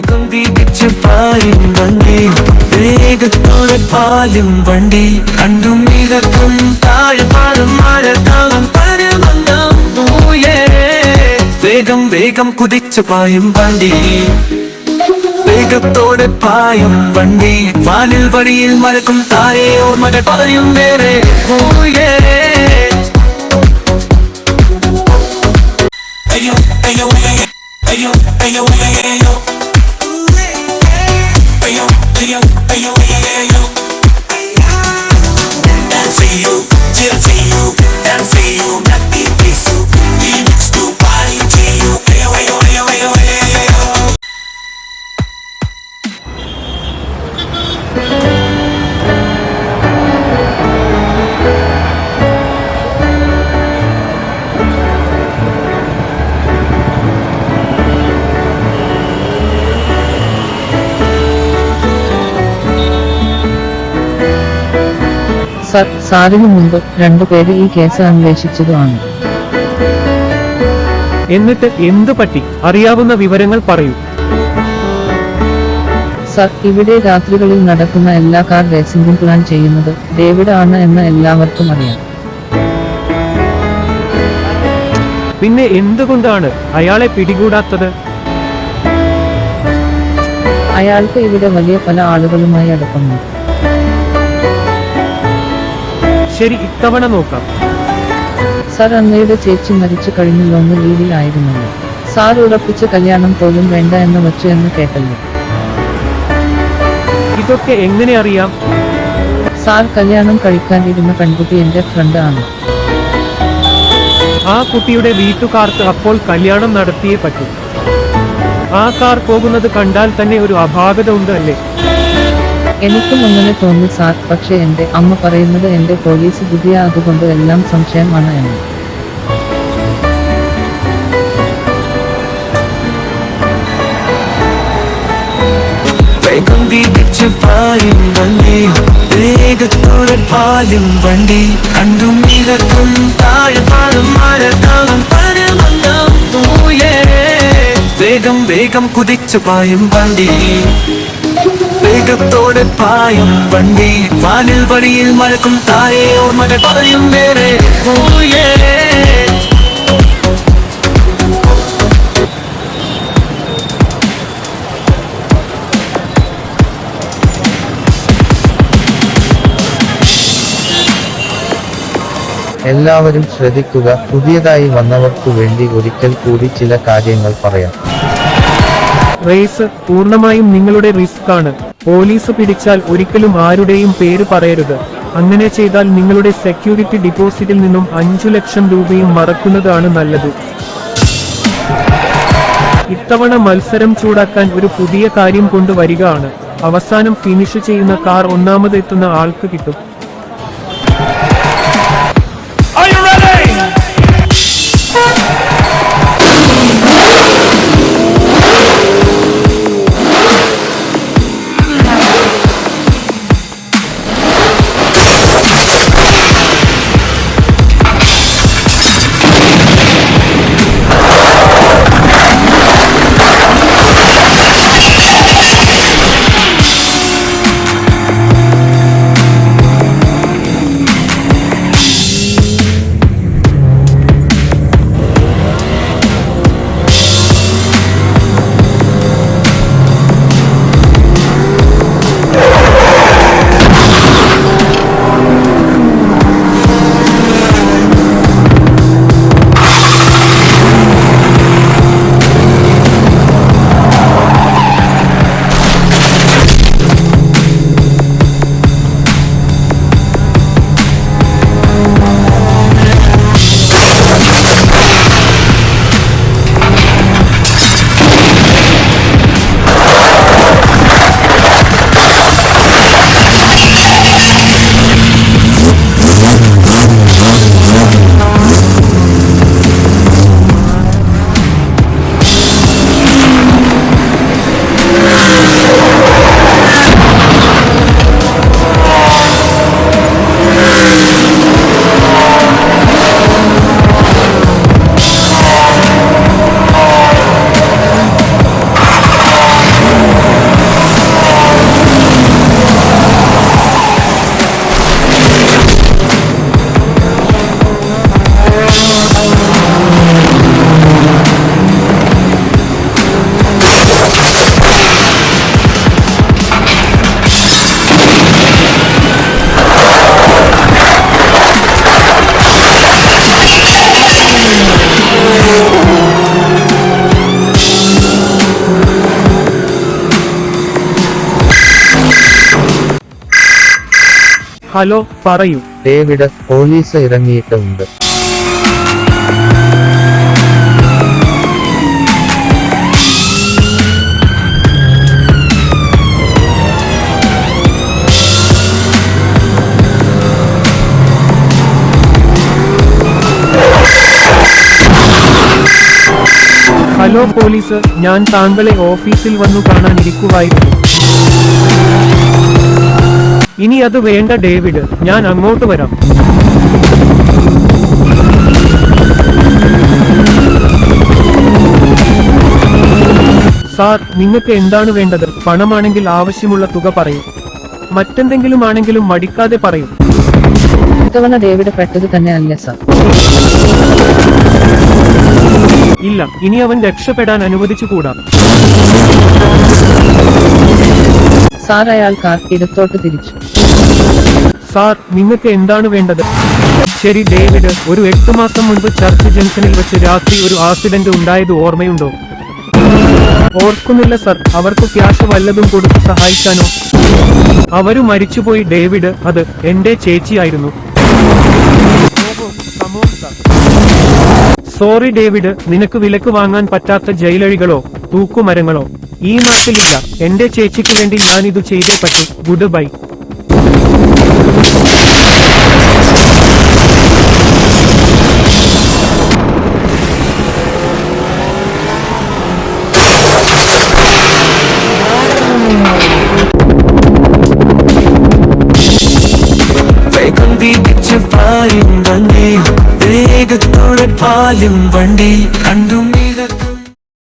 வேகம் வீதிச்சு பாயும் வண்டி வேகத்தோட பாயும் வண்டி கண்டும் மிகவும் தாழ் பாடும் மாறத்தாலும் பருவந்தம் தூயே வேகம் வேகம் குதிச்சு பாயும் வண்டி வேகத்தோட பாயும் வண்டி வானில் வழியில் மறக்கும் தாயே ஓர் மகள் பாயும் வேறே ஊயே സാറിന് മുമ്പ് രണ്ടുപേര് ഈ കേസ് അന്വേഷിച്ചതുമാണ്. എന്നിട്ട് എന്ത് പറ്റി? അറിയാവുന്ന വിവരങ്ങൾ പറയൂ. സർ ഇവിടെ രാത്രികളിൽ നടക്കുന്ന എല്ലാ കാർ റേസിംഗും പ്ലാൻ ചെയ്യുന്നത് ഡേവിഡ് ആണ് എന്ന് എല്ലാവർക്കും അറിയാം. പിന്നെ എന്തുകൊണ്ടാണ് അയാളെ പിടികൂടാത്തത്? അയാൾക്ക് ഇവിടെ വലിയ പല ആളുകളുമായി അടുപ്പമുണ്ട്. ശരി ഇത്തവണ നോക്കാം. സർ അന്നയുടെ ചേച്ചി മരിച്ചു കഴിഞ്ഞില്ലൊന്ന് ലീവിലായിരുന്നല്ലോ സാർ ഉറപ്പിച്ച കല്യാണം പോലും വേണ്ട എന്ന് വച്ചു എന്ന് കേട്ടല്ലോ. ഇതൊക്കെ എങ്ങനെ അറിയാം? സാർ കല്യാണം കഴിക്കാനിരുന്ന പെൺകുട്ടി എന്റെ ഫ്രണ്ട് ആണ്. ആ കുട്ടിയുടെ വീട്ടുകാർക്ക് അപ്പോൾ കല്യാണം നടത്തിയേ പറ്റൂ. ആ കാർ പോകുന്നത് കണ്ടാൽ തന്നെ ഒരു അപാകത ഉണ്ട് അല്ലേ? എനിക്കും അങ്ങനെ തോന്നി സാർ പക്ഷെ എന്റെ അമ്മ പറയുന്നത് എന്റെ പോലീസ് ബുദ്ധിയ അതുകൊണ്ട് എല്ലാം സംശയമാണ് എന്ന്. വേഗം വീതിച്ച് പായും വണ്ടി വേഗത്തോടെ പാലും വണ്ടി. കണ്ടും മികക്കും താഴ്പാടും മരക്കാലം പരമന്നം വേഗം വേഗം കുതിച്ചു പായും വണ്ടി. വേഗത്തോടെ പായും. വണ്ടി വാനിൽ വഴിയിൽ മഴക്കും താഴെ ഓർമ്മകൾ പറയും വേറെ. എല്ലാവരും ശ്രദ്ധിക്കുക പുതിയതായി വന്നവർക്കു വേണ്ടി ഒരിക്കൽ കൂടി ചില കാര്യങ്ങൾ പറയാം. റേസ് പൂർണമായും നിങ്ങളുടെ റിസ്ക് ആണ്. പോലീസ് പിടിച്ചാൽ ഒരിക്കലും ആരുടെയും പേര് പറയരുത്. അങ്ങനെ ചെയ്താൽ നിങ്ങളുടെ സെക്യൂരിറ്റി ഡിപ്പോസിറ്റിൽ നിന്നും അഞ്ചു ലക്ഷം രൂപയും മറക്കുന്നതാണ് നല്ലത്. ഇത്തവണ മത്സരം ചൂടാക്കാൻ ഒരു പുതിയ കാര്യം കൊണ്ടുവരികയാണ്. അവസാനം ഫിനിഷ് ചെയ്യുന്ന കാർ ഒന്നാമതെത്തുന്ന ആൾക്ക് കിട്ടും. ഹലോ പറയൂ. ഡേവിഡ് പോലീസ് ഇറങ്ങിയിട്ടുണ്ട്. ഹലോ പോലീസ് ഞാൻ താങ്കളെ ഓഫീസിൽ വന്നു കാണാനിരിക്കുവായിരുന്നു. ഇനി അത് വേണ്ട ഡേവിഡ്. ഞാൻ അങ്ങോട്ട് വരാം. സാർ നിങ്ങൾക്ക് എന്താണ് വേണ്ടത്? പണമാണെങ്കിൽ ആവശ്യമുള്ള തുക പറയും. മറ്റെന്തെങ്കിലും ആണെങ്കിലും മടിക്കാതെ പറയും. ഇത്തവണ ഡേവിഡ് പെട്ടത് തന്നെ അല്ല സർ. ഇല്ല ഇനി അവൻ രക്ഷപ്പെടാൻ അനുവദിച്ചുകൂടാ. സാർ അയാൾ കാർ ഇടത്തോട്ട് തിരിച്ചു. സാർ നിങ്ങൾക്ക് എന്താണ് വേണ്ടത്? ശരി ഡേവിഡ് ഒരു എട്ട് മാസം മുൻപ് ചർച്ച് ജംഗ്ഷനിൽ വെച്ച് രാത്രി ഒരു ആക്സിഡന്റ് ഉണ്ടായത് ഓർമ്മയുണ്ടോ? ഓർക്കുന്നില്ല സർ. അവർക്ക് ക്യാഷ് വല്ലതും കൊടുത്ത് സഹായിക്കാനോ? അവർ മരിച്ചുപോയി ഡേവിഡ്. അത് എന്റെ ചേച്ചിയായിരുന്നു. Sorry David. നിനക്ക് വിലക്ക് വാങ്ങാൻ പറ്റാത്ത ജയിലഴികളോ തൂക്കുമരങ്ങളോ? ഈ നാട്ടിലില്ല. എന്റെ ചേച്ചിക്ക് വേണ്ടി ഞാൻ ഇത് ചെയ്തേ പറ്റൂ. Goodbye. പായും വണ്ടി വേഗത്തോടെ പാലും കണ്ടും